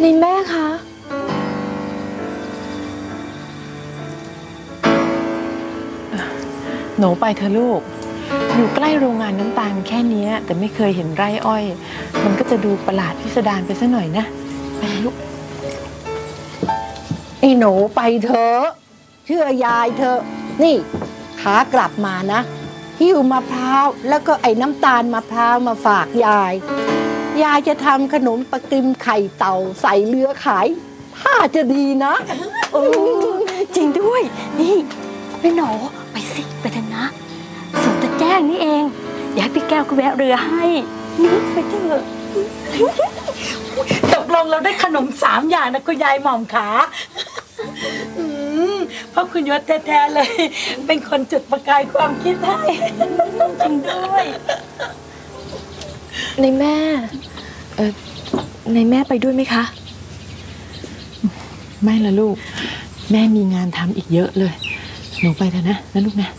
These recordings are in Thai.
ในแม่คะ หนูไปเถอะลูก อยู่ใกล้โรงงานน้ำตาลแค่เนี้ย แต่ไม่เคยเห็นไร่อ้อย มันก็จะดูประหลาดพิสดารไปสักหน่อยนะ ไปเลยลูก ไอ้หนูไปเถอะเชื่อยายเถอะนี่ขากลับมานะหิ้วมะพร้าวแล้วก็ไอ้น้ำตาลมะพร้าวมาฝากยาย ยายจะทำขนมปะกิมไข่เต่าใส่เรือขายถ้าจะดีนะเออจริงด้วย นี่แม่หนอไปสิไปเถอะนะสวนตะแจ้งนี่เองอยากให้พี่แก้วก็แวะเรือให้นี่ไปเถอะตกลงเราได้ขนมสามอย่างนะคุณยายหม่อมขาอืมเพราะคุณยศแท้ๆเลย เป็นคนจุดประกายความคิดให้จริงด้วย ในแม่ เออในแม่ไปด้วยไหมคะ ไม่ละลูก แม่มีงานทำอีกเยอะเลย หนูไปเถอะนะนะลูกนะ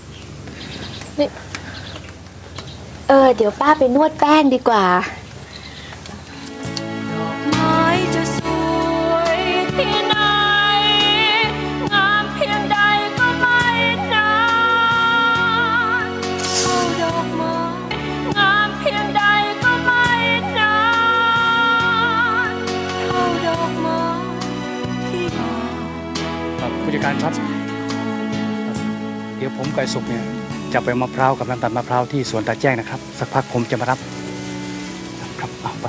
เออ เดี๋ยวป้าไปนวดแป้งดีกว่า ผู้จัดการครับ เดี๋ยวผมไอ้สุกเนี่ยจะไปมะพร้าวกับน้ำตาลมะพร้าวที่สวนตาแจ้งนะครับ สักพักผมจะมารับครับเอาไป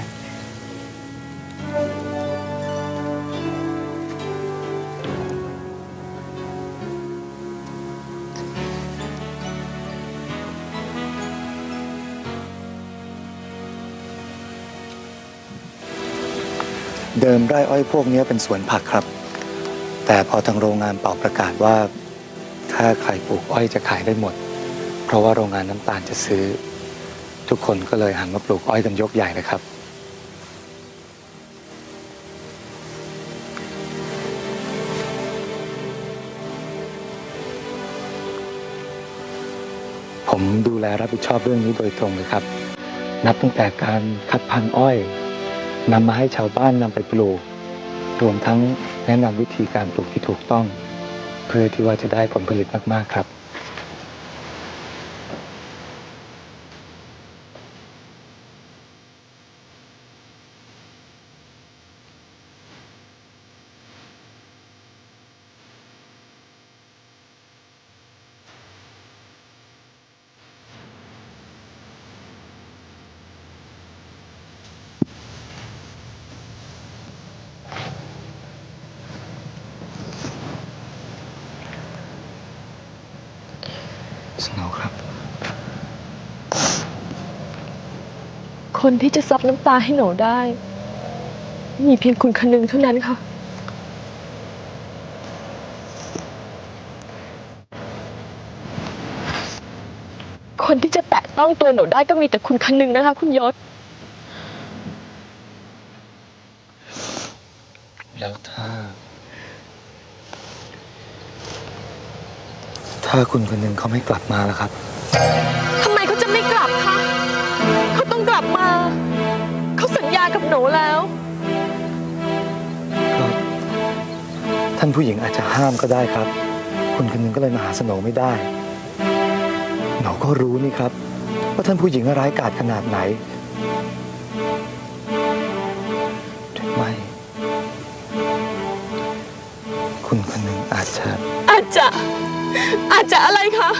เดิมไร่อ้อยพวกนี้เป็นสวนผักครับ แต่พอทางโรงงานเป่าประกาศว่า ถ้าใครปลูกอ้อยจะขายได้หมด เพราะว่าโรงงานน้ำตาลจะซื้อ ทุกคนก็เลยหันมาปลูกอ้อยกันยกใหญ่เลยครับ ผมดูแลรับผิดชอบเรื่องนี้โดยตรงเลยครับ นับตั้งแต่การคัดพันธุ์อ้อยนำมาให้ชาวบ้านนำไปปลูก รวมทั้ง แนะนำวิธีการปลูกที่ถูกต้อง เพื่อที่ว่าจะได้ผลผลิตมาก ๆ ครับ สโนว์ครับ คนที่จะซับน้ำตาให้หนูได้ มีเพียงคุณคนหนึ่งเท่านั้นค่ะ คนที่จะแตะต้องตัวหนูได้ก็มีแต่คุณคนหนึ่งนะคะ คุณยศ แล้วถ้า ถ้าคุณคนหนึ่งเขาไม่กลับมาแล้วครับ ทำไมเขาจะไม่กลับคะเขาต้องกลับมา เขาสัญญากับหนูแล้ว ก็ท่านผู้หญิงอาจจะห้ามก็ได้ครับ คุณคนหนึงก็เลยมาหาสโหนไม่ได้หนูก็รู้นี่ครับ ว่าท่านผู้หญิงร้ายกาจขนาดไหนหรือไม่ คุณคนหนึ่งอาจจะ อาจจะอะไรคะ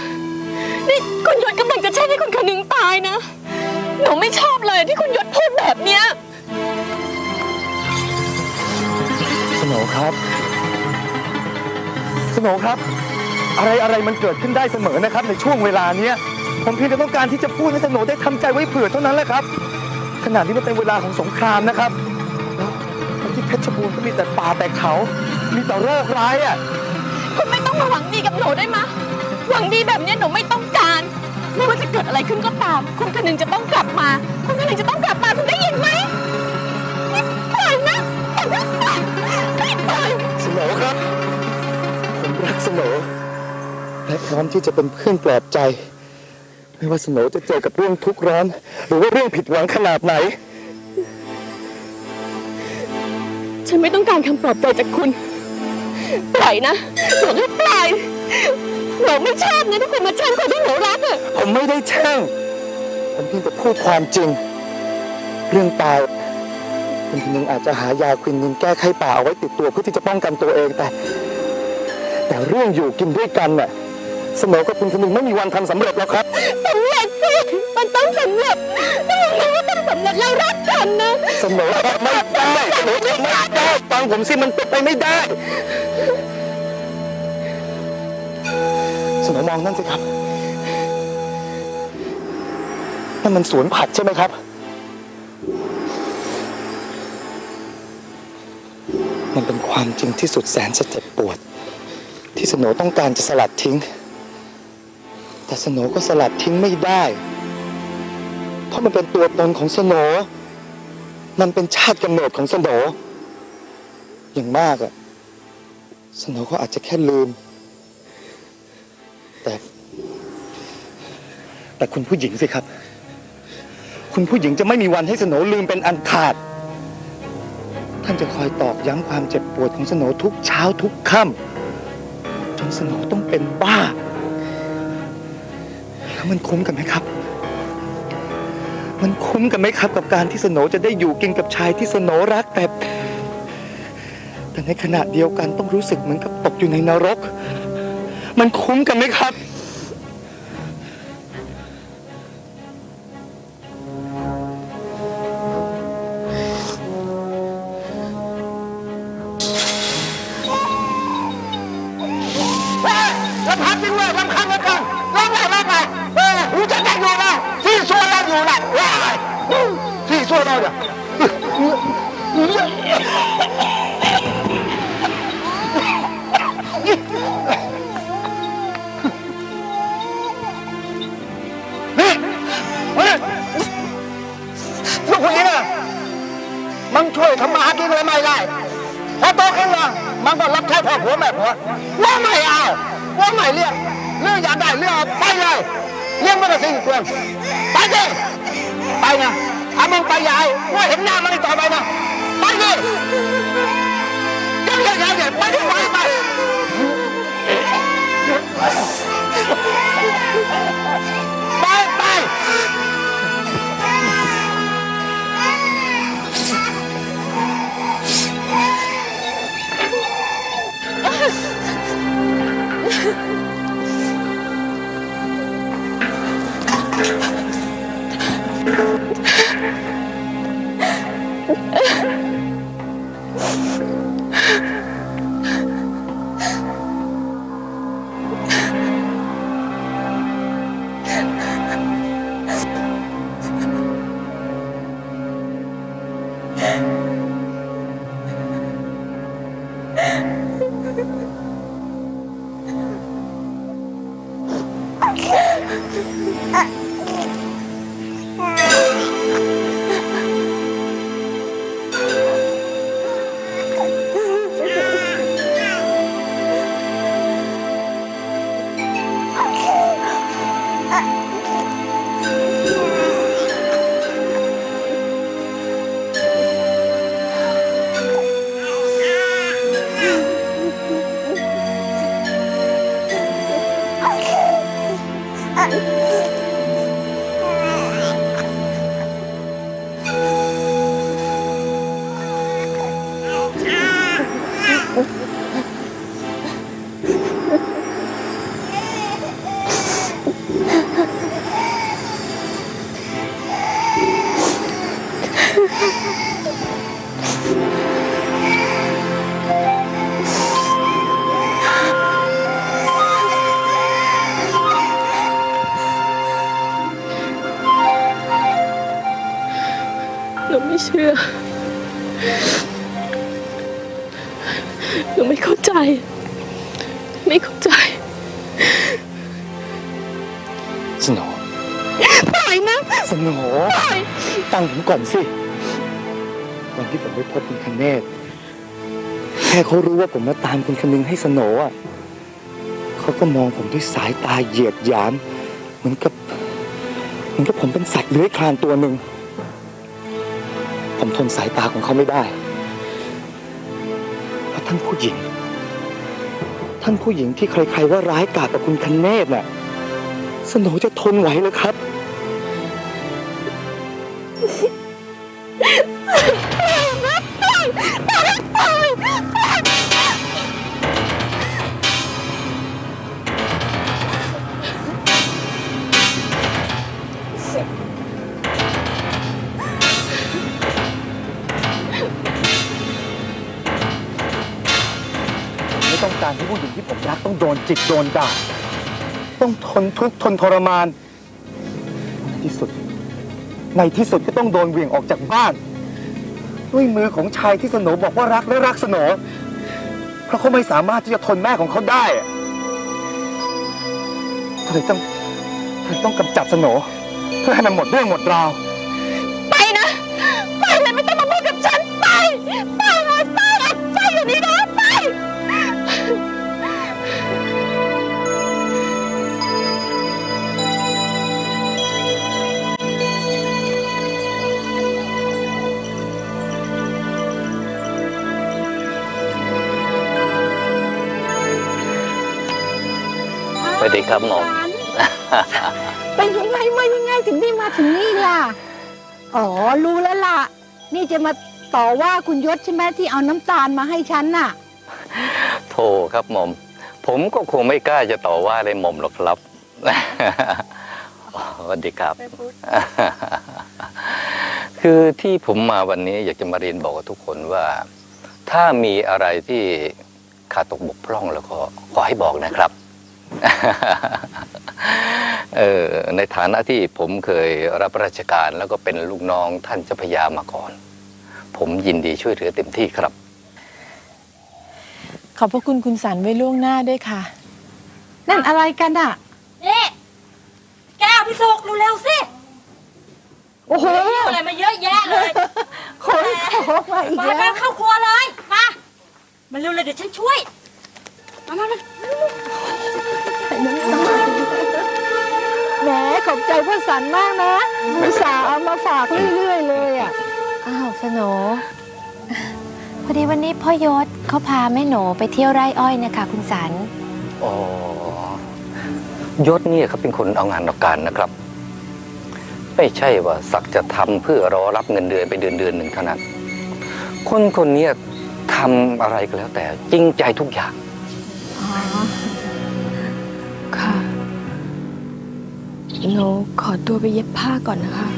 นี่คุณยศกำลังจะแช่งให้คุณคนึงตายนะ หนูไม่ชอบเลยที่คุณยศพูดแบบเนี้ย สโหนครับ สโหนครับ อะไรอะไรมันเกิดขึ้นได้เสมอนะครับ ในช่วงเวลาเนี้ย ผมเพียงแต่ต้องการที่จะพูดให้สโหนได้ทำใจไว้เผื่อเท่านั้นแหละครับ ขณะนี้มันเป็นเวลาของสงครามนะครับแล้วที่เพชรบูรณ์ก็มีแต่ป่าแต่เขา มีแต่โรคร้ายอะ ไม่ต้องมาหวังดีกับหนูได้มะหวังดีแบบเนี้ยหนูไม่ต้องการ ไม่ว่าจะเกิดอะไรขึ้นก็ตาม คุณคนึงจะต้องกลับมา คุณคนึงจะต้องกลับมาคุณได้ยินไหมนี่ปล่อยนะปล่อยนะปล่อยไม่ปล่อยสโหนครับ ผมรักสโหนและพร้อมที่จะเป็นเพื่อนปลอบใจ ไม่ว่าสโหนจะเจอกับเรื่องทุกข์ร้อน หรือว่าเรื่องผิดหวังขนาดไหนสฉันไม่ต้องการคำปลอบใจจากคุณ ปล่อยนะบอกให้ปล่อยหนูไม่ชอบนะถ้าคุณมาแช่งคนที่หนูรักอะผมไม่ได้แช่งผมเพียงแต่พูดความจริง เรื่องตายคุณคนนึงอาจจะหายาควินินแก้ไข้ป่าเอาไว้ติดตัวเพื่อที่จะป้องกันตัวเองแต่ แต่เรื่องอยู่กินด้วยกันน่ะเสมอกับคุณคนนึงไม่มีวันทำสำเร็จแล้วครับสำเร็จสิมันต้องสำเร็จถ้ามันไม่ต้องสำเร็จเรารักกันนะเสมอทำไม่ได้เสมอทำไม่ได้ฟังผมสิมันเป็นไปไม่ได้ สมอมองนั่นสิครับนั่นมันสวนผักใช่ไหมครับ มันเป็นความจริงที่สุดแสนจะเจ็บปวด ที่สโหนต้องการจะสลัดทิ้ง แต่สโหนก็สลัดทิ้งไม่ได้ เพราะมันเป็นตัวตนของสโหนมันเป็นชาติกำเนิดของสโนอย่างมากอะสโหนก็อาจจะแค่ลืม แต่ แต่คุณผู้หญิงสิครับ คุณผู้หญิงจะไม่มีวันให้สโนลืมเป็นอันขาด ท่านจะคอยตอกย้ำความเจ็บปวดของสโนทุกเช้าทุกค่ำจนสโนต้องเป็นบ้า แล้วมันคุ้มกันไหมครับ มันคุ้มกันไหมครับ กับการที่สโนจะได้อยู่กินกับชายที่สโนรักแต่แต่ในขณะเดียวกันต้องรู้สึกเหมือนกับตกอยู่ในนรก มันคุ้มกันไหมครับ ลำพังจริงเว้ยลำพังล้วกันร้องไงร้องไงเออรู้จักได้อยู่นะที่ส่วนเราอยู่นะว้ยที่ส่วนเราเนี่ย มันช่วยทำมาหากินอะไรไม่ได้พอโตขึ้นมามันก็รับใช้พ่อผัวแม่ผัวว่าไม่เอาว่าไม่เลี้ยงเรื่องอยากได้เรื่องไปเลยเลี้ยงไม่ได้สิ่งควรไปดิไปนะถ้ามึงไปยายว่าเห็นหน้ามันต่อไปนะไปดิยังยังยังเลยไปดิไปไปไปไป ห นู ไม่เชื่อหนูไม่เข้าใจ ไม่เข้าใจสโหนปล่อยนะสโหนตั้งผมก่อนสิวันที่ผมไปพบคุณคเนศแค่เขารู้ว่าผมมาตามคุณคนึงให้สโหนอะเขาก็มองผมด้วยสายตาเหยียดหยาม เหมือนกับ เหมือนกับผมเป็นสัตว์เลื้อยคลานตัวหนึ่ง ผมทนสายตาของเขาไม่ได้ท่านผู้หญิง ท่านผู้หญิงที่ใครๆว่าร้ายกาจกับคุณคันเนศน่ะ สโหนจะทนไหวเหรอครับ การให้ผู้หญิงที่ผมรักต้องโดนจิกโดนด่า ต้องทนทุกข์ทนทรมาน ในที่สุด ในที่สุดก็ต้องโดนเหวี่ยงออกจากบ้าน ด้วยมือของชายที่สโหนบอกว่ารักและรักสโหนเพราะเขาไม่สามารถที่จะทนแม่ของเขาได้อะก็เลยต้องเลยต้องกำจัดสโหนเพื่อให้มันหมดเรื่องหมดราว มาถึงนี่ล่ะ อ๋อ รู้แล้วล่ะ นี่จะมาต่อว่าคุณยศใช่ไหมที่เอาน้ำตาลมาให้ฉันน่ะโทครับหม่อม ผมก็คงไม่กล้าจะต่อว่าอะไรหม่อมหรอกครับสวัสดีครับ คือที่ผมมาวันนี้อยากจะมาเรียนบอกกับทุกคนว่า ถ้ามีอะไรที่ขาดตกบกพร่องแล้วก็ขอให้บอกนะครับ ในฐานะที่ผมเคยรับราชการแล้วก็เป็นลูกน้องท่านเจ้าพระยามาก่อน ผมยินดีช่วยเหลือเต็มที่ครับ ขอบพระคุณคุณสันไว้ล่วงหน้าด้วยค่ะ นั่นอะไรกันอะนี่แก้วพี่สุกเร็วๆสิโอ้โหเรื่องอะไรมาเยอะแยะเลยขนของมาอีกมาแล้แม่วเข้าครัวเลยมามาเร็วเลยเดี๋ยวฉันช่วยมามามา แหมขอบใจพ่อสันมากนะอุตส่าห์เอามาฝากเรื่อยๆเลยอะ อ้าวสโหนพอดีวันนี้พ่อยศเขาพาแม่โหนไปเที่ยวไร่อ้อยนะคะคุณสัน อ๋อยศเนี่ยเขาเป็นคนเอางานเอาการนะครับ ไม่ใช่ว่าสักจะทำเพื่อรอรับเงินเดือนไปเดือนเดือนหนึ่งเท่านั้น คนคนเนี้ยทำอะไรก็แล้วแต่จริงใจทุกอย่าง หนูขอตัวไปเย็บผ้าก่อนนะคะ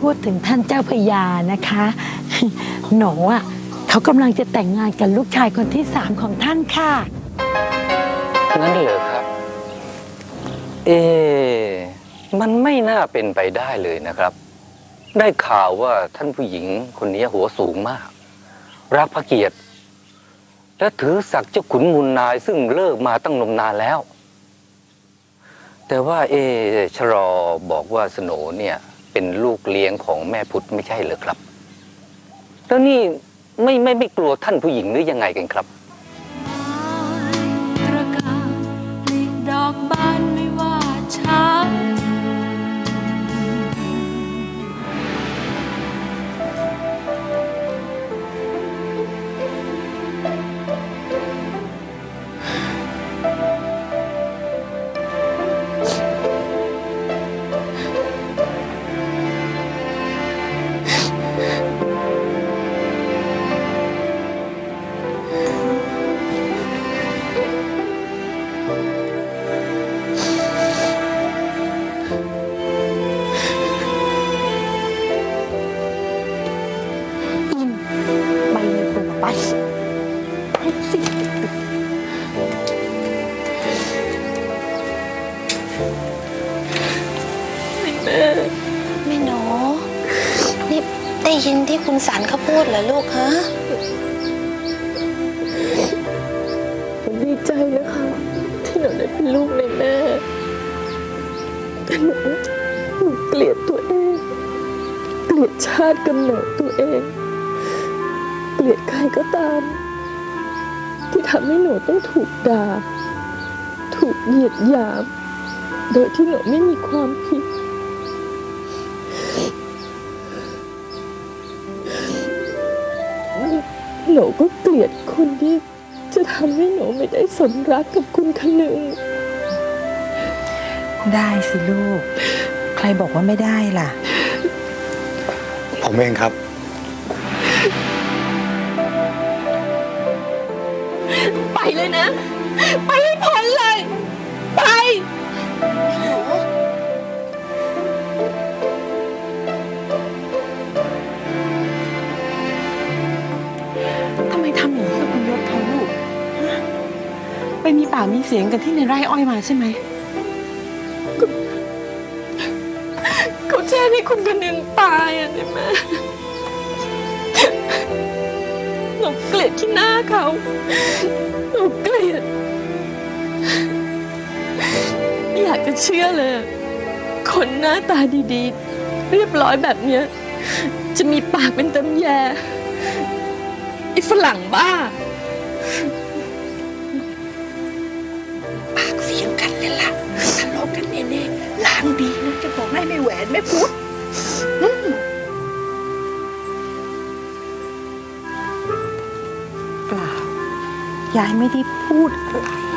พูดถึงท่านเจ้าพระยานะคะ หนูอะเขากำลังจะแต่งงานกับลูกชายคนที่สามของท่านค่ะงั้นเหรอครับ เอ๊ะมันไม่น่าเป็นไปได้เลยนะครับ ได้ข่าวว่าท่านผู้หญิงคนนี้หัวสูงมาก รักพระเกียรติ และถือศักดิ์เจ้าขุนมูลนายซึ่งเลิกมาตั้งนมนานแล้ว แต่ว่าเอชรอบอกว่าสโนเนี่ยเป็นลูกเลี้ยงของแม่พุทธไม่ใช่เหรอครับ แล้วนี่ไม่ไม่ไม่กลัวท่านผู้หญิงหรือยังไงกันครับ สันเขาพูดเหรอลูกฮะผมดีใจนะคะ ที่หนูได้เป็นลูกในแม่แต่หนูหนูเกลียดตัวเอง เกลียดชาติกำเนิดตัวเอง เกลียดใครก็ตาม ที่ทำให้หนูต้องถูกด่า ถูกเหยียดหยาม โดยที่หนูไม่มีความผิด หนูก็เกลียดคนที่จะทำให้หนูไม่ได้สมรักกับคุณคนึง ได้สิลูก ใครบอกว่าไม่ได้ล่ะ ผมเองครับ ไปเลยนะ ไปให้พ้นเลย ไป ไปมีปากมีเสียงกันที่ในไร่อ้อยมาใช่ไหมเขาแช่ให้คุณคนหนึ่งตายอะได้ไหมหนูเกลียดที่หน้าเขาหนูเกลียดไม่อยากจะเชื่อเลย คนหน้าตาดีๆ เรียบร้อยแบบเนี้ย จะมีปากเป็นตำแยไอ้ฝรั่งบ้า บอกให้ไม่แหวนไม่พูดเปล่ายายไม่ได้พูดอะไร